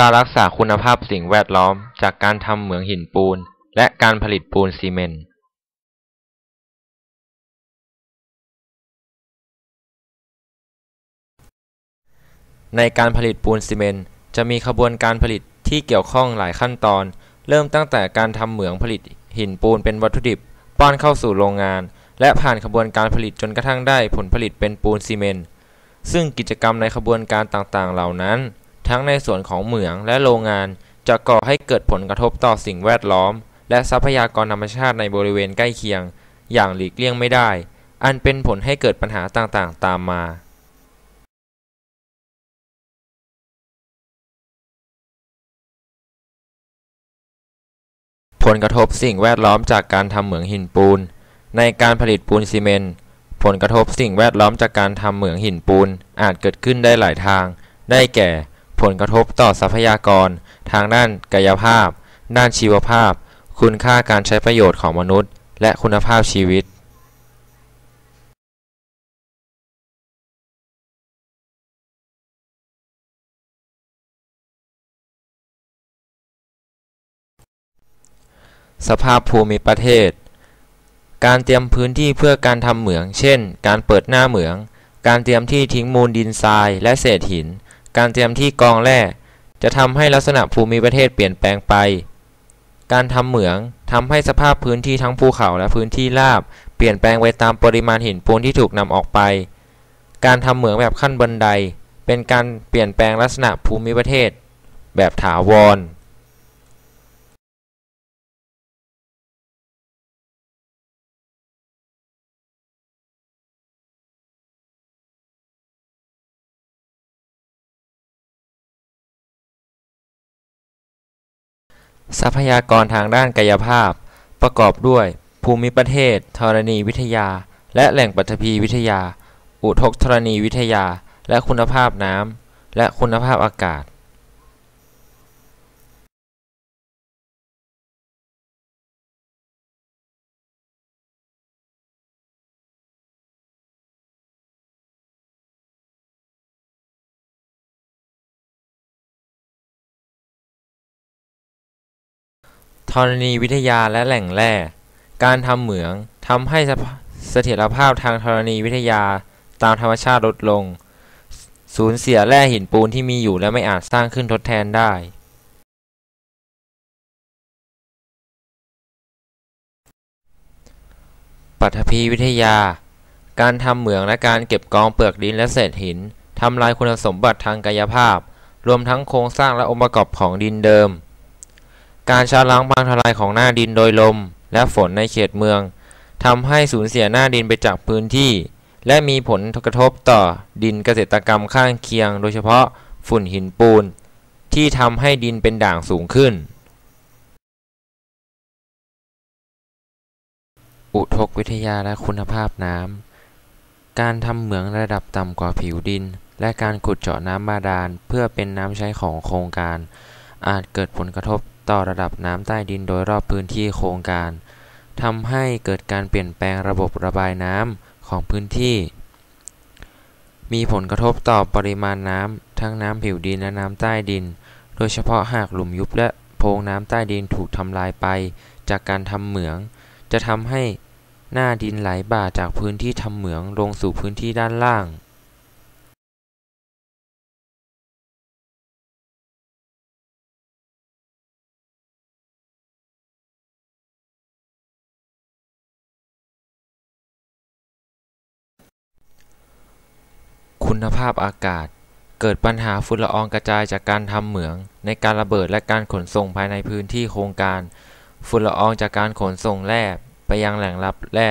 การรักษาคุณภาพสิ่งแวดล้อมจากการทำเหมืองหินปูน และการผลิตปูนซีเมนต์ในการผลิตปูนซีเมนต์จะมีขบวนการผลิตที่เกี่ยวข้องหลายขั้นตอน เริ่มตั้งแต่การทำเหมืองผลิตหินปูนเป็นวัตถุดิบ ป้อนเข้าสู่โรงงาน และผ่านขบวนการผลิตจนกระทั่งได้ผลผลิตเป็นปูนซีเมนต์ซึ่งกิจกรรมในขบวนการต่างๆ เหล่านั้น ทั้งในส่วนของเหมืองและโรงงาน จะก่อให้เกิดผลกระทบต่อสิ่งแวดล้อม และทรัพยากรธรรมชาติในบริเวณใกล้เคียง อย่างหลีกเลี่ยงไม่ได้ อันเป็นผลให้เกิดปัญหาต่างๆ ตามมาผลกระทบสิ่งแวดล้อมจากการทำเหมืองหินปูน ในการผลิตปูนซีเมนต์ผลกระทบสิ่งแวดล้อมจากการทำเหมืองหินปูน อาจเกิดขึ้นได้หลายทาง ได้แก่ ผลกระทบต่อทรัพยากร ทางด้านกายภาพ ด้านชีวภาพ คุณค่าการใช้ประโยชน์ของมนุษย์ และคุณภาพชีวิตสภาพภูมิประเทศ การเตรียมพื้นที่เพื่อการทำเหมือง เช่น การเปิดหน้าเหมือง การเตรียมที่ทิ้งมูลดินทรายและเศษหิน การเตรียมที่กองแร่จะทำให้ลักษณะภูมิประเทศเปลี่ยนแปลงไป การทำเหมืองทำให้สภาพพื้นที่ทั้งภูเขาและพื้นที่ราบ เปลี่ยนแปลงไปตามปริมาณหินปูนที่ถูกนำออกไป การทำเหมืองแบบขั้นบันได เป็นการเปลี่ยนแปลงลักษณะภูมิประเทศ แบบถาวร ทรัพยากรทางด้านกายภาพ ประกอบด้วย ภูมิประเทศธรณีวิทยา และแหล่งปฐพีวิทยา อุทกธรณีวิทยา และคุณภาพน้ำและคุณภาพอากาศ ธรณีวิทยาและแหล่งแร่ การทำเหมืองทำให้สเสถียรภาพทางธรณีวิทยาตามธรรมชาติลดลง สูญเสียแร่หินปูนที่มีอยู่และไม่อาจสร้างขึ้นทดแทนได้ปฐพีวิทยา การทำเหมืองและการเก็บกองเปลือกดินและเศษหินทำลายคุณสมบัติทางกายภาพ รวมทั้งโครงสร้างและองค์ประกอบของดินเดิม การชะล้างบางทลายของหน้าดินโดยลม และฝนในเขตเมืองทำให้สูญเสียหน้าดินไปจากพื้นที่ และมีผลกระทบต่อดินเกษตรกรรมข้างเคียง โดยเฉพาะฝุ่นหินปูน ที่ทำให้ดินเป็นด่างสูงขึ้น อุทกวิทยาและคุณภาพน้ำการทำเหมืองระดับต่ำกว่าผิวดิน และการขุดเจาะน้ำบาดาลเพื่อเป็นน้ำใช้ของโครงการ อาจเกิดผลกระทบ ต่อระดับน้ำใต้ดินโดยรอบพื้นที่โครงการทำให้เกิดการเปลี่ยนแปลงระบบระบายน้ำของพื้นที่ มีผลกระทบต่อปริมาณน้ำทั้งน้ำผิวดินและน้ำใต้ดิน โดยเฉพาะหากหลุมยุบและโพรงน้ำใต้ดินถูกทำลายไป จากการทำเหมือง จะทำให้หน้าดินไหลบ่าจากพื้นที่ทำเหมืองลงสู่พื้นที่ด้านล่าง คุณภาพอากาศ เกิดปัญหาฝุ่นละอองกระจายจากการทำเหมือง ในการระเบิดและการขนส่งภายในพื้นที่โครงการ ฝุ่นละอองจากการขนส่งแร่ไปยังแหล่งรับแร่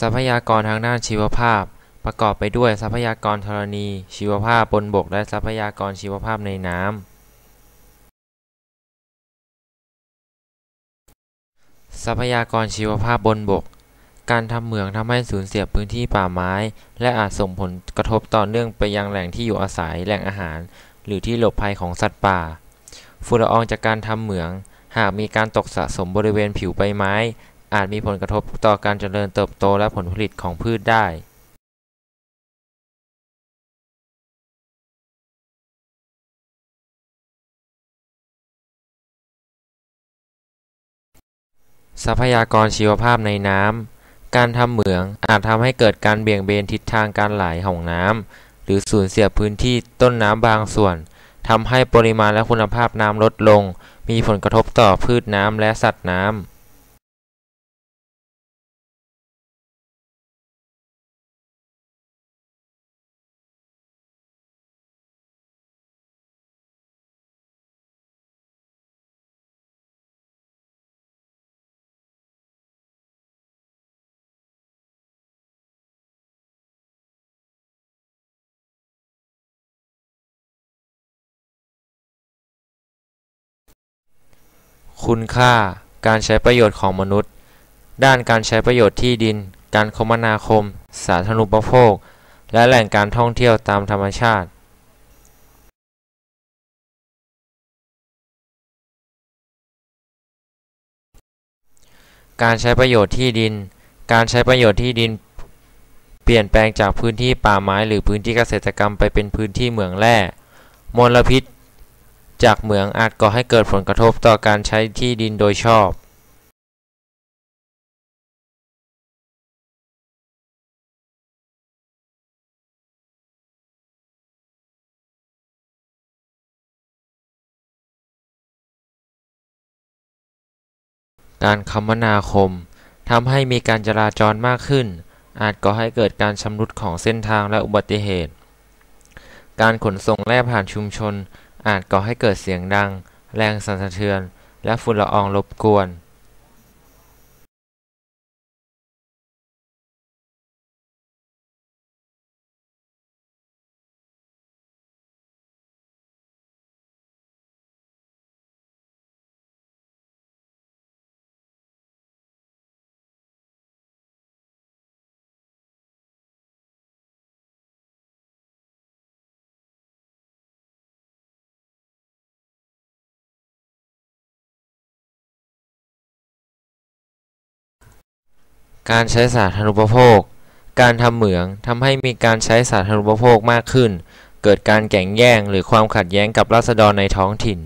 ทรัพยากรทางด้านชีวภาพ ประกอบไปด้วยทรัพยากรธรณี ชีวภาพบนบก และทรัพยากรชีวภาพในน้ำทรัพยากรชีวภาพบนบก การทำเหมืองทำให้สูญเสียพื้นที่ป่าไม้ และอาจส่งผลกระทบต่อเนื่องไปยังแหล่งที่อยู่อาศัยแหล่งอาหาร หรือที่หลบภัยของสัตว์ป่าฝุ่นละอองจากการทำเหมือง หากมีการตกสะสมบริเวณผิวใบไม้ อาจมีผลกระทบต่อการเจริญเติบโตและผลผลิตของพืชได้ทรัพยากรชีวภาพในน้ำ การทำเหมืองอาจทำให้เกิดการเบี่ยงเบนทิศทางการไหลของน้ำ หรือสูญเสียพื้นที่ต้นน้ำบางส่วนทำให้ปริมาณและคุณภาพน้ำลดลง มีผลกระทบต่อพืชน้ำและสัตว์น้ำ คุณค่า การใช้ประโยชน์ของมนุษย์ ด้านการใช้ประโยชน์ที่ดิน การคมนาคม สาธารณูปโภค และแหล่งการท่องเที่ยวตามธรรมชาติการใช้ประโยชน์ที่ดิน การใช้ประโยชน์ที่ดิน เปลี่ยนแปลงจากพื้นที่ป่าไม้หรือพื้นที่เกษตรกรรมไปเป็นพื้นที่เหมืองแร่ มลพิษ จากเหมืองอาจก่อให้เกิดผลกระทบต่อการใช้ที่ดินโดยชอบการคมนาคมทำให้มีการจราจรมากขึ้น อาจก่อให้เกิดการชำรุดของเส้นทางและอุบัติเหตุ การขนส่งแร่ผ่านชุมชน อาจก่อให้เกิดเสียงดัง แรงสั่นสะเทือน และฝุ่นละอองรบกวน การใช้สาธารณูปโภค การทำเหมืองทำให้มีการใช้สาธารณูปโภคมากขึ้น เกิดการแข่งแย่งหรือความขัดแย้งกับราษฎรในท้องถิ่น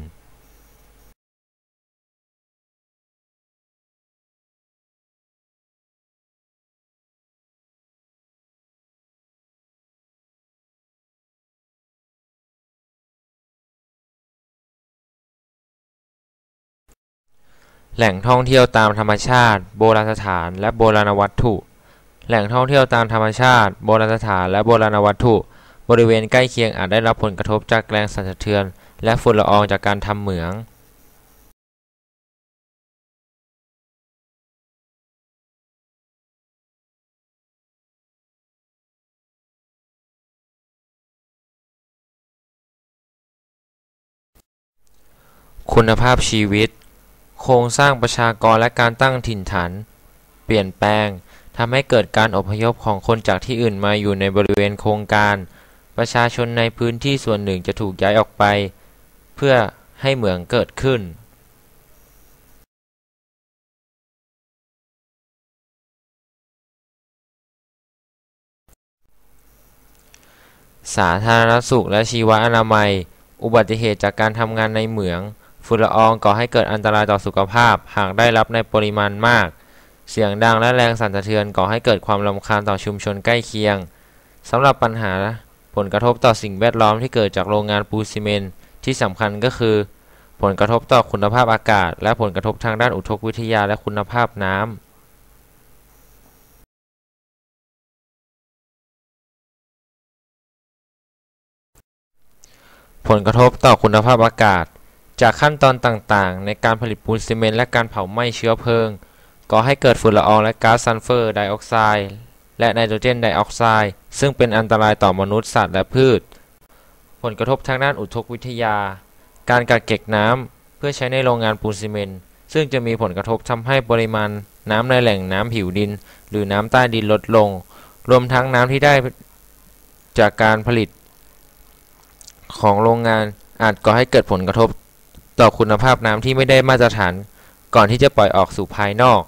แหล่งท่องเที่ยวตามธรรมชาติ โบราณสถานและโบราณวัตถุ แหล่งท่องเที่ยวตามธรรมชาติ โบราณสถานและโบราณวัตถุ บริเวณใกล้เคียงอาจได้รับผลกระทบจากแรงสั่นสะเทือน และฝุ่นละอองจากการทำเหมืองคุณภาพชีวิต ครงสร้างประชากรและการตั้งถิ่นฐาน เปลี่ยนแปลงทำให้เกิดการอพยพของคนจากที่อื่นมาอยู่ในบริเวณโครงการ ประชาชนในพื้นที่ส่วนหนึ่งจะถูกย้ายออกไป เพื่อให้เหมืองเกิดขึ้นสาธารณสุขและชีวอนามัย อุบัติเหตุจากการทำงานในเหมือง ฝุ่นละอองก่อให้เกิดอันตรายต่อสุขภาพ หากได้รับในปริมาณมาก เสียงดังและแรงสั่นสะเทือนก่อให้เกิดความรำคาญต่อชุมชนใกล้เคียงสำหรับปัญหาผลกระทบต่อสิ่งแวดล้อมที่เกิดจากโรงงานปูซีเมนต์ที่สำคัญก็คือ ผลกระทบต่อคุณภาพอากาศ และผลกระทบทางด้านอุทกวิทยาและคุณภาพน้ำผลกระทบต่อคุณภาพอากาศ จากขั้นตอนต่างๆ ในการผลิตปูนซีเมนต์และการเผาไหม้เชื้อเพลิงก่อให้เกิดฝุ่นละอองและก๊าซซัลเฟอร์ไดออกไซด์และไนโตรเจนไดออกไซด์ซึ่งเป็นอันตรายต่อมนุษย์สัตว์และพืช ผลกระทบทางด้านอุทกวิทยา การกักเก็บน้ำเพื่อใช้ในโรงงานปูนซีเมนต์ซึ่งจะมีผลกระทบทำให้ปริมาณน้ำในแหล่งน้ำผิวดิน หรือน้ำใต้ดินลดลง รวมทั้งน้ำที่ได้จากการผลิต ของโรงงานอาจก่อให้เกิดผลกระทบ ต่อคุณภาพน้ำที่ไม่ได้มาตรฐานก่อนที่จะปล่อยออกสู่ภายนอก